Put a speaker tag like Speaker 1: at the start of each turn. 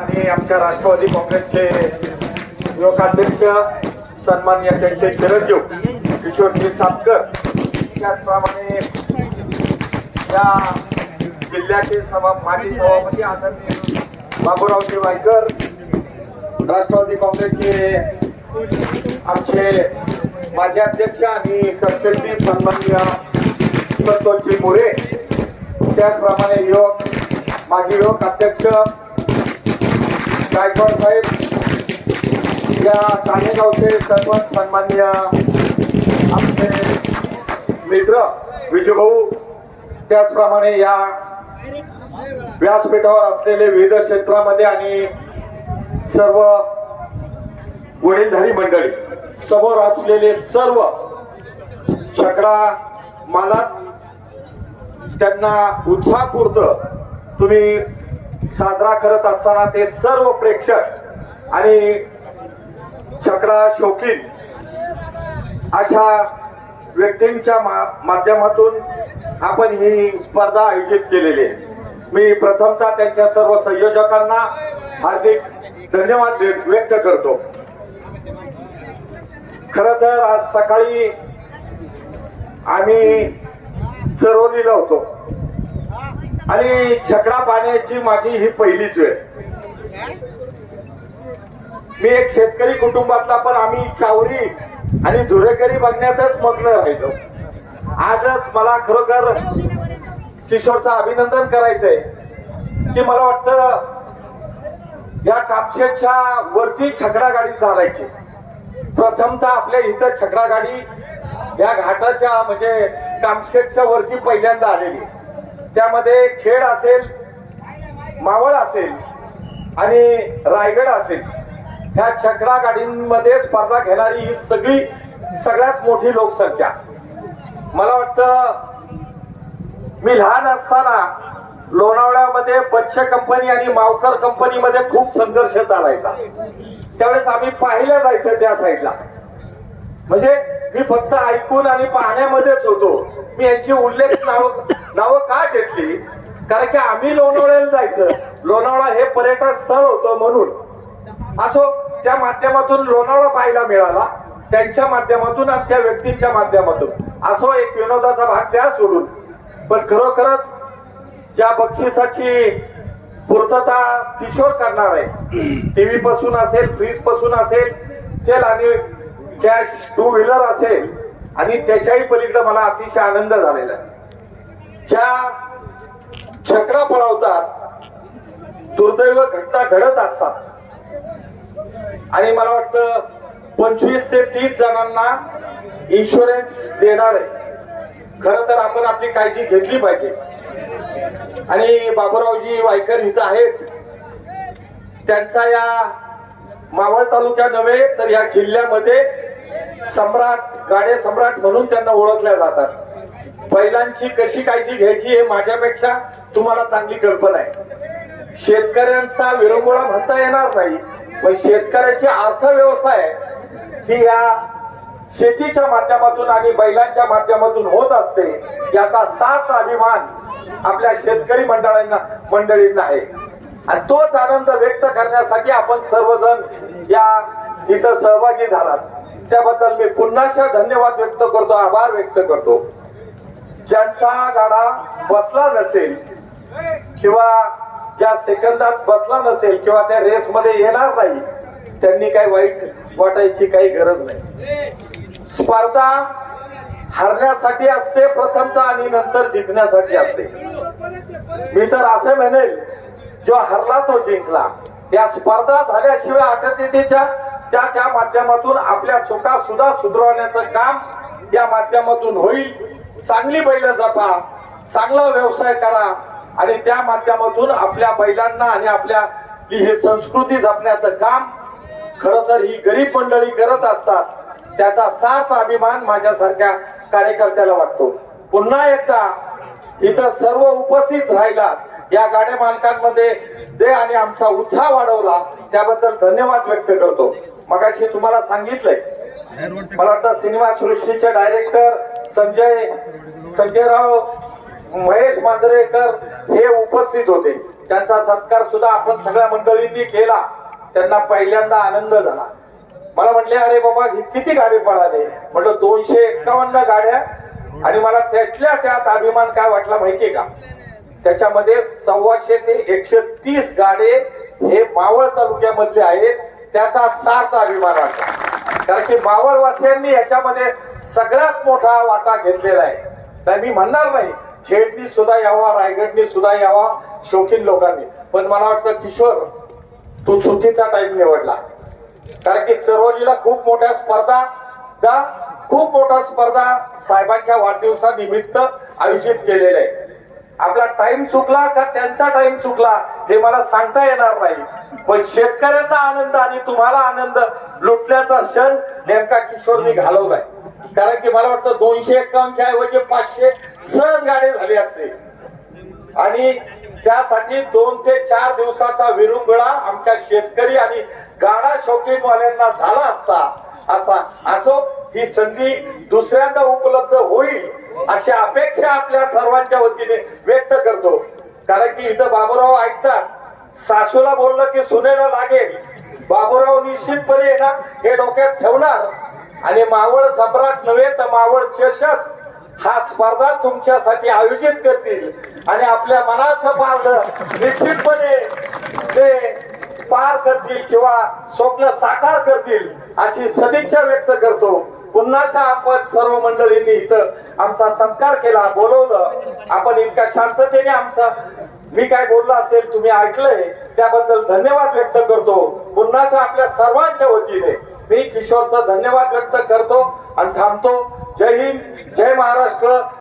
Speaker 1: आणि आमच्या राष्ट्रवादी काँग्रेसचे युवकाध्यक्ष सन्मान्य त्यांचे चिरंजीव किशोरजी सापकर त्याचप्रमाणे या जिल्ह्याचे सभा माजी सभापती आदरणीय बाबूरावजी वायकर राष्ट्रवादी काँग्रेसचे आमचे माजी अध्यक्ष आणि सरचिटणीस सन्मान्य संतोषजी मोरे त्याचप्रमाणे युवक माजी युवक अध्यक्ष गायकवाड साहेब या कानेगावचे सर्व सन्मान्य आमचे मित्र विजूभाऊ त्याचप्रमाणे या व्यासपीठावर असलेले विविध क्षेत्रामध्ये आणि सर्व वडीलधारी मंडळी समोर असलेले सर्व छकडा मालक त्यांना उत्साहपूर्त तुम्ही साजरा करत असताना ते सर्व प्रेक्षक आणि छकडा शौकीन अशा व्यक्तींच्या मा- माध्यमातून आपण ही स्पर्धा आयोजित केलेली आहे. मी प्रथमतः त्यांच्या सर्व संयोजकांना हार्दिक धन्यवाद व्यक्त करतो. खर तर आज सकाळी आम्ही चरवलीला होतो. आणि छकडा पाण्याची माझी ही पहिलीच वेळ. मी एक शेतकरी कुटुंबातला पण आम्ही चावरी आणि धुरेकरी बघण्यातच मग्न राहिलो. आजच मला खरोखर किशोरचं अभिनंदन करायचंय की मला वाटतं या कापशेच्या वरती छकडा गाडी चालायची. प्रथमतः आपल्या इथं छकडा गाडी या घाटाच्या म्हणजे कामशेटच्या वरती पहिल्यांदा आलेली. त्यामध्ये खेड असेल मावळ असेल आणि रायगड असेल ह्या छकडा गाडींमध्ये स्पर्धा घेणारी ही सगळी सगळ्यात मोठी लोकसंख्या. मला वाटतं मी लहान असताना लोणावळ्यामध्ये बच्च कंपनी आणि मावकर कंपनीमध्ये खूप संघर्ष चालायचा. त्यावेळेस आम्ही पाहिलं जायचं त्या साईडला म्हणजे मी फक्त ऐकून आणि पाहण्यामध्येच होतो. मी यांची उल्लेख नाव नावं का घेतली? कारण की आम्ही लोणावळ्याला जायचं. लोणावळा हे पर्यटन स्थळ होतं म्हणून. असो त्या माध्यमातून लोणावळा पाहायला मिळाला त्यांच्या माध्यमातून आणि त्या व्यक्तींच्या माध्यमातून. असो एक विनोदाचा भाग द्या सोडून. पण खरोखरच ज्या बक्षिसाची पूर्तता किशोर करणार आहे टीव्ही पासून असेल फ्रीजपासून असेल सेल आणि कॅश टू व्हीलर असेल आणि त्याच्याही पलीकडे मला अतिशय आनंद झालेला आहे. ज्या छकडा पळवतात दुर्दैव घटना घडत असतात. आणि मला वाटतं पंचवीस ते तीस जणांना इन्शुरन्स देणार आहे. खर तर आपण आपली काळजी घेतली पाहिजे. आणि बाबूरावजी वायकर इथं आहेत. त्यांचा या मावळ तालुक्या नव्हे तर या जिल्ह्यामध्ये सम्राट गाडे सम्राट म्हणून त्यांना ओळखल्या जातात. बैलांची कशी काळजी घ्यायची हे माझ्यापेक्षा तुम्हाला चांगली कल्पना आहे. शेतकऱ्यांचा विरंगुळा म्हणता येणार नाही पण शेतकऱ्याची अर्थव्यवस्था आहे ही या शेतीच्या माध्यमातून आणि बैलांच्या माध्यमातून होत असते याचा साथ अभिमान आपल्या शेतकरी मंडळांना मंडळींना आहे. आणि तोच आनंद व्यक्त करण्यासाठी आपण सर्वजण या इथं सहभागी झालात. त्याबद्दल मी पुन्हा धन्यवाद व्यक्त करतो आभार व्यक्त करतो. ज्यांचा गाडा बसला नसेल किंवा ज्या सेकंदात बसला नसेल किंवा त्या रेस मध्ये येणार नाही त्यांनी काही वाईट वाटायची काही गरज नाही. स्पर्धा हरण्यासाठी असते प्रथमतः आणि नंतर जिंकण्यासाठी असते. मी तर असे म्हणेल जो हरला तो जिंकला. या स्पर्धा झाल्याशिवाय अटकेच्या त्या त्या माध्यमातून आपल्या चुका सुद्धा सुधारवण्याचं काम या माध्यमातून होईल. चांगली बैल जपा चांगला व्यवसाय करा आणि त्या माध्यमातून आपल्या बैलांना आणि आपल्या ही संस्कृती जपण्याचं काम खर तर ही गरीब मंडळी करत असतात. त्याचा साथ अभिमान माझ्यासारख्या कार्यकर्त्याला वाटतो. पुन्हा एकदा इथं सर्व उपस्थित राहिलात. या गाड्या मालकांमध्ये जे आणि आमचा उत्साह वाढवला त्याबद्दल धन्यवाद व्यक्त करतो. मगाशी तुम्हाला सांगितलंय मला वाटतं सिनेमा सृष्टीचे डायरेक्टर संजय संजयराव महेश मांजरेकर हे उपस्थित होते. त्यांचा सत्कार सुद्धा आपण सगळ्या मंडळींनी केला. त्यांना पहिल्यांदा आनंद झाला. मला म्हटले अरे बाबा ही किती गाडी पळाले? म्हटलं दोनशे एक्कावन्न गाड्या. आणि मला त्यातल्या त्यात अभिमान काय वाटला माहितीये का? त्याच्यामध्ये सव्वाशे ते एकशे तीस गाडे हे मावळ तालुक्यामधले आहेत. त्याचा सार्थ अभिमान वाटला कारण की मावळवासियांनी याच्यामध्ये सगळ्यात मोठा वाटा घेतलेला आहे. तर मी म्हणणार नाही खेडनी सुद्धा यावा रायगडनी सुद्धा यावा शौकीन लोकांनी. पण मला वाटतं किशोर तू चुकीचा टाइम निवडला. कारण की चरोलीला खूप मोठ्या स्पर्धा खूप मोठा स्पर्धा साहेबांच्या वाढदिवसानिमित्त आयोजित केलेल्या आहे आपला टाइम चुकला का त्यांचा टाइम चुकला हे मला सांगता येणार नाही. पण शेतकऱ्यांना आनंद आणि तुम्हाला आनंद लुटण्याचा क्षण नेमका किशोरनी घालवलाय. कारण की मला वाटतं दोनशे एक्कावनच्या ऐवजी पाचशे सहज गाडी झाली असते. आणि त्यासाठी दोन ते चार दिवसाचा विरुंगळा आमच्या शेतकरी आणि गाडा शौकीनवाल्यांना झाला असता असा असो ही संधी दुसऱ्यांदा उपलब्ध होईल अशी अपेक्षा आपल्या सर्वांच्या वतीने व्यक्त करतो. कारण की इथं बाबूराव ऐकतात सासूला बोललं की सुनेला लागेल. बाबूराव निश्चितपणे ना हे डोक्यात ठेवणार. आणि मावळ सम्राट नव्हे तर मावळ चषक हा स्पर्धा तुमच्यासाठी आयोजित करतील. आणि आपल्या मनाचं पारलं निश्चितपणे ते पार करतील किंवा स्वप्न साकार करतील अशी सदिच्छा व्यक्त करतो. पुन्हा आपण सर्व मंडळींनी इथं आमचा सत्कार केला बोलवलं. आपण इतक्या शांततेने आमचा मी काय बोललो असेल तुम्ही ऐकलंय त्याबद्दल धन्यवाद व्यक्त करतो. पुन्हा आपल्या सर्वांच्या वतीने मी किशोरचा धन्यवाद व्यक्त करतो आणि थांबतो. जय हिंद जय महाराष्ट्र.